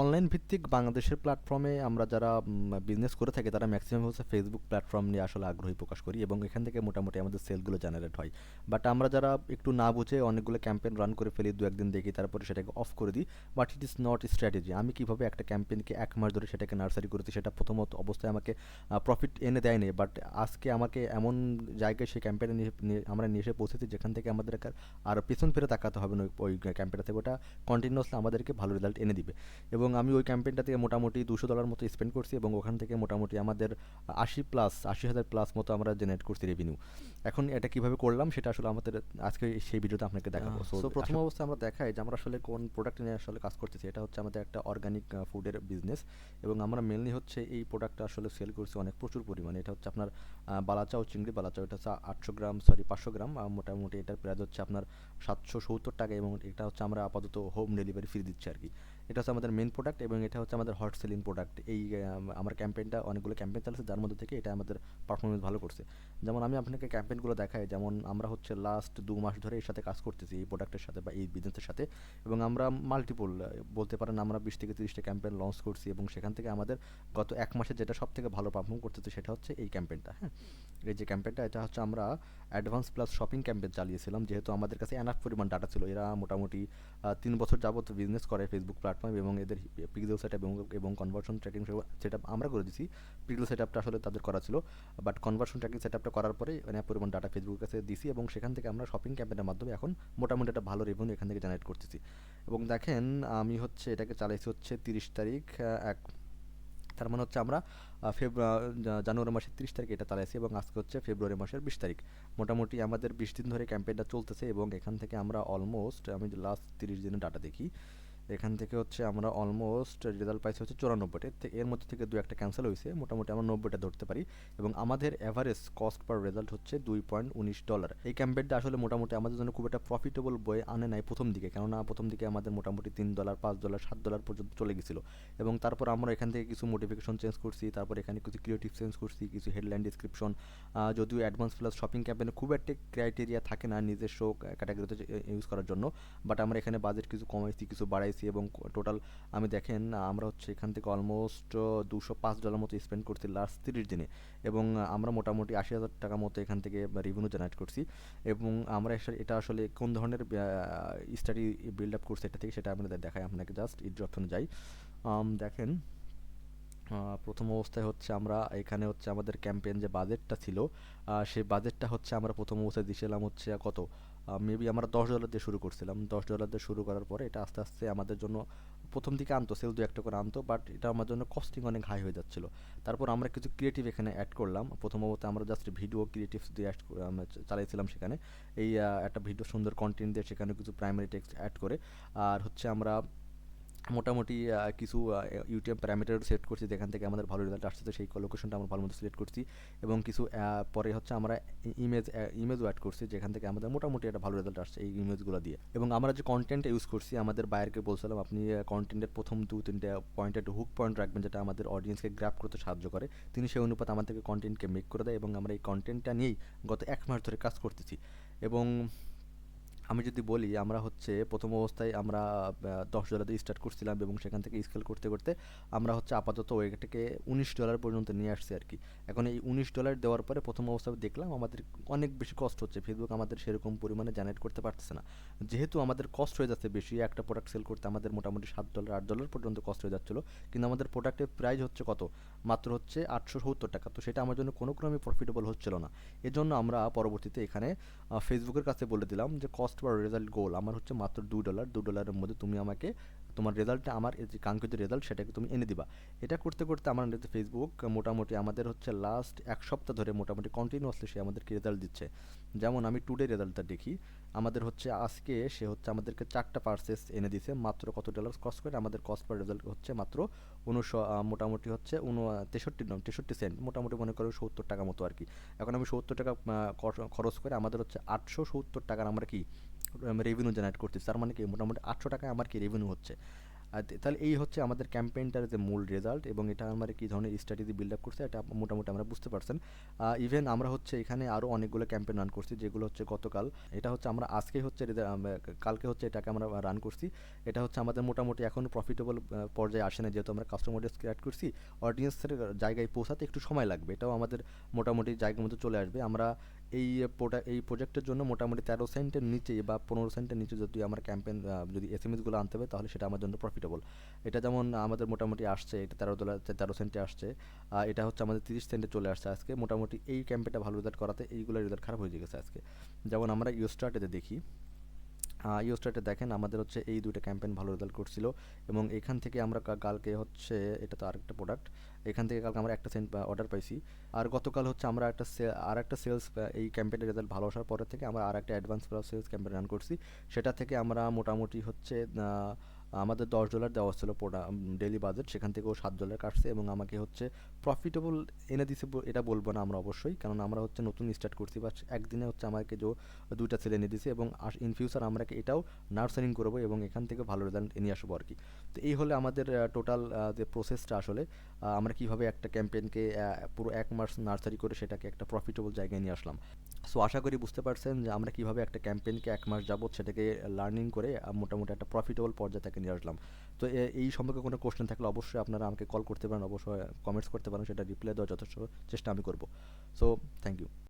Online ভিত্তিক বাংলাদেশের প্ল্যাটফর্মে আমরা যারা বিজনেস করে থাকি, তারা ম্যাক্সিমাম হচ্ছে ফেসবুক প্ল্যাটফর্ম নিয়ে আসলে আগ্রহী প্রকাশ করি এবং এখান থেকে মোটামুটি আমাদের সেলগুলো জেনারেট হয়। বাট আমরা যারা একটু না বুঝে অনেকগুলো ক্যাম্পেন রান করে ফেলি, দু একদিন দেখি, তারপরে সেটাকে অফ করে দিই but it is not strategy আমি কীভাবে একটা ক্যাম্পেনকে এক মাস ধরে সেটাকে নার্সারি করেছি, সেটা প্রথমত অবস্থায় আমাকে প্রফিট এনে দেয়নি বাট আজকে আমাকে এমন জায়গায় সেই ক্যাম্পেইনে নিয়ে আমরা নিয়ে এসে পৌঁছেছি, যেখান থেকে আমাদের আর পেছন ফিরে তাকাতে হবে না ওই ক্যাম্পেইনটা থেকে। ওটা কন্টিনিউসলি আমাদেরকে ভালো রেজাল্ট এনে দিবে। এবং আমি ওই ক্যাম্পেইনটা থেকে মোটামুটি দুশো ডলার মতো স্পেন্ড করছি এবং ওখান থেকে মোটামুটি আমাদের আশি প্লাস আশি হাজার প্লাস মতো আমরা জেনারেট করছি রেভিনিউ এখন এটা কীভাবে করলাম সেটা আসলে আমাদের আজকে সেই ভিডিওতে আপনাকে দেখাবো। সো প্রথম অবস্থায় আমরা দেখাই যে আমরা আসলে কোন প্রোডাক্ট নিয়ে আসলে কাজ করতেছি। এটা হচ্ছে আমাদের একটা অর্গানিক ফুডের বিজনেস এবং আমরা মেনলি হচ্ছে এই প্রোডাক্টটা আসলে সেল করছি অনেক প্রচুর পরিমাণে। এটা হচ্ছে আপনার বালাচাও চিংড়ি বালাচাও এটা হচ্ছে আটশো গ্রাম সরি পাঁচশো গ্রাম। মোটামুটি এটার প্রাইস হচ্ছে আপনার সাতশো সত্তর টাকা এবং এটা হচ্ছে আমরা আপাতত হোম ডেলিভারি ফ্রি দিচ্ছি আর কি। এটা হচ্ছে আমাদের মেন প্রোডাক্ট এবং এটা হচ্ছে আমাদের হট সেলিং প্রোডাক্ট এই আমার ক্যাম্পেইনটা অনেকগুলো ক্যাম্পেইন চালাচ্ছে যার মধ্যে থেকে এটা আমাদের পারফরমেন্স ভালো করছে। যেমন আমি আপনাকে ক্যাম্পেইনগুলো দেখাই, যেমন আমরা হচ্ছে লাস্ট দু মাস ধরে এর সাথে কাজ করতেছি, এই প্রোডাক্টের সাথে বা এই বিজনেসের সাথে এবং আমরা মাল্টিপল বলতে পারেন আমরা বিশ থেকে তিরিশটা ক্যাম্পেইন লঞ্চ করছি এবং সেখান থেকে আমাদের গত এক মাসে যেটা সব থেকে ভালো পারফর্ম করতেছে সেটা হচ্ছে এই ক্যাম্পেইনটা হ্যাঁ? এই যে ক্যাম্পেইনটা এটা হচ্ছে আমরা অ্যাডভান্স প্লাস শপিং ক্যাম্পেইন চালিয়েছিলাম, যেহেতু আমাদের কাছে এনাফ পরিমাণ ডাটা ছিল। এরা মোটামুটি তিন বছর যাবত বিজনেস করে ফেসবুক প্ল্যাটফর্ম এবং এদের পিক্সেল সেট এবং এবং কনভার্সন ট্র্যাকিং সেট আমরা করে দিছি। পিক্সেল সেট আপটা আসলে তাদের করা ছিল বাট কনভার্সন ট্র্যাকিং সেট আপটা করার পরে অনেক পরিমাণ ডাটা ফেসবুকের কাছে দিছি এবং সেখান থেকে আমরা শপিং ক্যাম্পেনের মাধ্যমে এখন মোটামুটি একটা ভালো রেভিনিউ এখান থেকে জেনারেট করতেছি। এবং দেখেন, আমি হচ্ছে এটাকে চালাইছি হচ্ছে তিরিশ তারিখ এক, তার মানে হচ্ছে আমরা ফেব্রুয়ারি জানুয়ারি মাসের তিরিশ তারিখ এটা চালাইছি এবং আজকে হচ্ছে ফেব্রুয়ারি মাসের বিশ তারিখ। মোটামুটি আমাদের বিশ দিন ধরে ক্যাম্পেইনটা চলতেছে এবং এখান থেকে আমরা অলমোস্ট আমি লাস্ট তিরিশ দিনের ডাটা দেখি এখান থেকে হচ্ছে আমরা অলমোস্ট রেজাল্ট পাইছি হচ্ছে চুরানব্বইটা। এর মধ্যে থেকে দু একটা ক্যান্সেল হয়েছে মোটামুটি আমরা নব্বইটা ধরতে পারি এবং আমাদের অ্যাভারেজ কস্ট পার রেজাল্ট হচ্ছে দুই পয়েন্ট উনিশ ডলার এই ক্যাম্পেইনটা আসলে মোটামুটি আমাদের জন্য খুব একটা প্রফিটেবল বই আনে নাই প্রথম দিকে, কেননা প্রথম দিকে আমাদের মোটামুটি তিন ডলার পাঁচ ডলার সাত ডলার পর্যন্ত চলে গেছিল। এবং তারপর আমরা এখান থেকে কিছু মোটিফিকেশন চেঞ্জ করছি, তারপর এখানে কিছু ক্রিয়েটিভ চেঞ্জ করছি, কিছু হেডলাইন ডিসক্রিপশন যদিও অ্যাডভান্স প্লাস শপিং ক্যাম্পেইনে খুব একটা ক্রাইটেরিয়া থাকে না নিজের নিজস্ব ক্যাটাগরিতে ইউজ করার জন্য বাট আমরা এখানে বাজেট কিছু কমাইছি, কিছু বাড়াইছি। এবং টোটাল আমি দেখেন, আমরা হচ্ছে এখান থেকে অলমোস্ট দুশো পাঁচ ডলার মতো স্পেন্ড করছি লাস্ট তিরিশ দিনে। এবং আমরা মোটামুটি আশি হাজার টাকা মতো এখান থেকে রেভিনিউ জেনারেট করছি। এবং আমরা এটা আসলে কোন ধরনের স্টাডি বিল্ড আপ করছে এটা থেকে সেটা আপনাদের দেখাই, আপনাকে জাস্ট ইট যত্ন যাই। দেখেন প্রথম অবস্থায় হচ্ছে আমরা, এখানে হচ্ছে আমাদের ক্যাম্পেইন যে বাজেটটা ছিল সেই বাজেটটা হচ্ছে আমরা প্রথম অবস্থায় দিয়েছিলাম হচ্ছে কত? মেবি আমরা দশ ডলার দিয়ে শুরু করছিলাম। দশ ডলার দিয়ে শুরু করার পরে এটা আস্তে আস্তে আমাদের জন্য প্রথম দিকে আনতো সেল দু একটা করে আনতো বাট এটা আমার জন্য কস্টিং অনেক হাই হয়ে যাচ্ছিল। তারপর আমরা কিছু ক্রিয়েটিভ এখানে অ্যাড করলাম। প্রথম অবস্থা আমরা জাস্ট ভিডিও ক্রিয়েটিভ দিয়ে অ্যাড চালাইছিলাম সেখানে। এই একটা ভিডিও সুন্দর কন্টেন্ট দিয়ে সেখানে কিছু প্রাইমারি টেক্সট অ্যাড করে। আর হচ্ছে আমরা মোটামুটি কিছু ইউটিউব প্যারামিটার সেট করছি, যেখান থেকে আমাদের ভালো রেজাল্ট আসছে সেই লোকেশনটা আমরা ভালো মতো সিলেক্ট করছি। এবং কিছু পরে হচ্ছে আমরা ইমেজ ইমেজও অ্যাড করছি, যেখান থেকে আমাদের মোটামুটি একটা ভালো রেজাল্ট আসছে এই ইমেজগুলো দিয়ে। এবং আমরা যে কন্টেন্ট ইউজ করছি, আমাদের বাইরকে বলছিলাম, আপনি কন্টেন্টের প্রথম দু, তিনটে পয়েন্টে একটা হুক পয়েন্ট রাখবেন, যেটা আমাদের অডিয়েন্সকে গ্র্যাপ করতে সাহায্য করে। তিনি সেই অনুপাত আমাদেরকে কন্টেন্টকে মেক করে দেয় এবং আমরা এই কন্টেন্টটা নিয়েই গত এক মাস ধরে কাজ করতেছি। এবং আমি যদি বলি, আমরা হচ্ছে প্রথম অবস্থায় আমরা দশ ডলার দিয়ে স্টার্ট করছিলাম এবং সেখান থেকে স্কেল করতে করতে আমরা হচ্ছে আপাতত ওইটাকে উনিশ ডলার পর্যন্ত নিয়ে আসছি আর কি। এখন এই উনিশ ডলার দেওয়ার পরে প্রথম অবস্থায় দেখলাম আমাদের অনেক বেশি কষ্ট হচ্ছে। ফেসবুক আমাদের সেরকম পরিমাণে জেনারেট করতে পারতেছে না। যেহেতু আমাদের কষ্ট হয়ে যাচ্ছে বেশি, একটা প্রোডাক্ট সেল করতে আমাদের মোটামুটি সাত ডলার, আট ডলার পর্যন্ত কষ্ট হয়ে যাচ্ছিল। কিন্তু আমাদের প্রোডাক্টের প্রাইস হচ্ছে কত? মাত্র হচ্ছে আটশো সত্তর টাকা। তো সেটা আমার জন্য কোনো ক্রমে প্রফিটেবল হচ্ছিল না। এজন্য আমরা পরবর্তীতে এখানে ফেসবুকের কাছে বলে দিলাম যে কস্ট পার রেজাল্ট গোল আমার হচ্ছে মাত্র দু ডলার দু ডলারের মধ্যে তুমি আমাকে তোমার রেজাল্টটা আমার যে কাঙ্ক্ষিত রেজাল্ট সেটাকে তুমি এনে দিবা। এটা করতে করতে আমার ফেসবুক মোটামুটি আমাদের হচ্ছে লাস্ট এক সপ্তাহ ধরে মোটামুটি কন্টিনিউয়াসলি সে আমাদেরকে রেজাল্ট দিচ্ছে। যেমন আমি টুডে রেজাল্টটা দেখি, আমাদের হচ্ছে আজকে সে হচ্ছে আমাদেরকে চারটা পার্সেস এনে দিছে, মাত্র কত ডলার কস্ট করে, আমাদের কস্ট পার রেজাল্ট হচ্ছে মাত্র উনিশশো মোটামুটি হচ্ছে উন তেষট্টি তেষট্টি সেন্ট মোটামুটি মনে করো সত্তর টাকা মতো আর কি। এখন আমি সত্তর টাকা খরচ করে আমাদের হচ্ছে আটশো সত্তর টাকার আমরা কি রেভিনিউ জেনারেট করতেছি। তার মানে কি, মোটামুটি আটশো টাকায় আমার কি রেভিনিউ হচ্ছে। তাহলে এই হচ্ছে আমাদের ক্যাম্পেইনটার যে মূল রেজাল্ট এবং এটা আমরা কি ধরনের স্ট্র্যাটেজি বিল্ড আপ করছে, এটা মোটামুটি আমরা বুঝতে পারছেন। ইভেন আমরা হচ্ছে এখানে আরও অনেকগুলো ক্যাম্পেইন রান করছি, যেগুলো হচ্ছে গতকাল। এটা হচ্ছে আমরা আজকে হচ্ছে কালকে হচ্ছে এটাকে আমরা রান করছি। এটা হচ্ছে আমাদের মোটামুটি এখনও প্রফিটেবল পর্যায়ে আসে না, যেহেতু আমরা কাস্টমার ক্রিয়েট করছি। অডিয়েন্সের জায়গায় পৌঁছাতে একটু সময় লাগবে, এটাও আমাদের মোটামুটি জায়গার মধ্যে চলে আসবে। আমরা এই প্রোডাক্ট এই প্রোজেক্টের জন্য মোটামুটি তেরো সেন্টের নিচে বা পনেরো সেন্টের নিচে যদি আমার ক্যাম্পেন যদি এস এম এসগুলো আনতে হবে, তাহলে সেটা আমার জন্য প্রফিটেবল এটা যেমন আমাদের মোটামুটি আসছে, এটা তেরো ডলার তেরো সেন্টে আসছে আর এটা হচ্ছে আমাদের তিরিশ সেন্টে চলে আসছে আজকে। মোটামুটি এই ক্যাম্পেনটা ভালো রেজাল্ট করাতে এইগুলো রেজাল্ট খারাপ হয়ে গেছে আজকে। যেমন আমরা ইউস্টার্টেতে দেখি ইউস্টার্টে দেখেন, আমাদের হচ্ছে এই দুইটা ক্যাম্পেন ভালো রেজাল্ট করছিল এবং এখান থেকে আমরা কালকে হচ্ছে, এটা তো আরেকটা প্রোডাক্ট এখান থেকে কালকে আমরা একটা সেন্ট অর্ডার পাইছি। আর গতকাল হচ্ছে আমরা একটা আর একটা সেলস এই ক্যাম্পেনের রেজাল্ট ভালো আসার পরে থেকে আমরা আর একটা অ্যাডভান্স সেলস ক্যাম্পেইন রান করছি। সেটা থেকে আমরা মোটামুটি হচ্ছে আমাদের দশ ডলার দেওয়া হচ্ছিল ছিল ডেলি বাজেট সেখান থেকেও সাত ডলার কাটছে এবং আমাকে হচ্ছে প্রফিটেবল এনে দিছে এটা বলব না আমরা অবশ্যই কারণ আমরা হচ্ছে নতুন স্টার্ট করছি বা একদিনে হচ্ছে আমাকে যে দুইটা ছেলে এনে দিছে এবং ইন ফিউচার আমরা এটাও নার্সারিং করব এবং এখান থেকে ভালো রেজাল্ট নিয়ে আসব আর কি। তো এই হলে আমাদের টোটাল যে প্রসেসটা আসলে আমরা কীভাবে একটা ক্যাম্পেইনকে পুরো এক মাস নার্সারি করে সেটাকে একটা প্রফিটেবল জায়গায় নিয়ে আসলাম। সো আশা করি বুঝতে পারছেন যে আমরা কীভাবে একটা ক্যাম্পেইনকে এক মাস যাবত সেটাকে লার্নিং করে মোটামুটি একটা প্রফিটেবল পর্যায়ে তাকে নিয়ে আসলাম। তো এই সম্পর্কে কোনো কোশ্চেন থাকলে অবশ্যই আপনারা আমাকে কল করতে পারেন, অবশ্যই কমেন্টস করতে পারেন, সেটা রিপ্লাই দেওয়ার যথেষ্ট চেষ্টা আমি করব। So thank you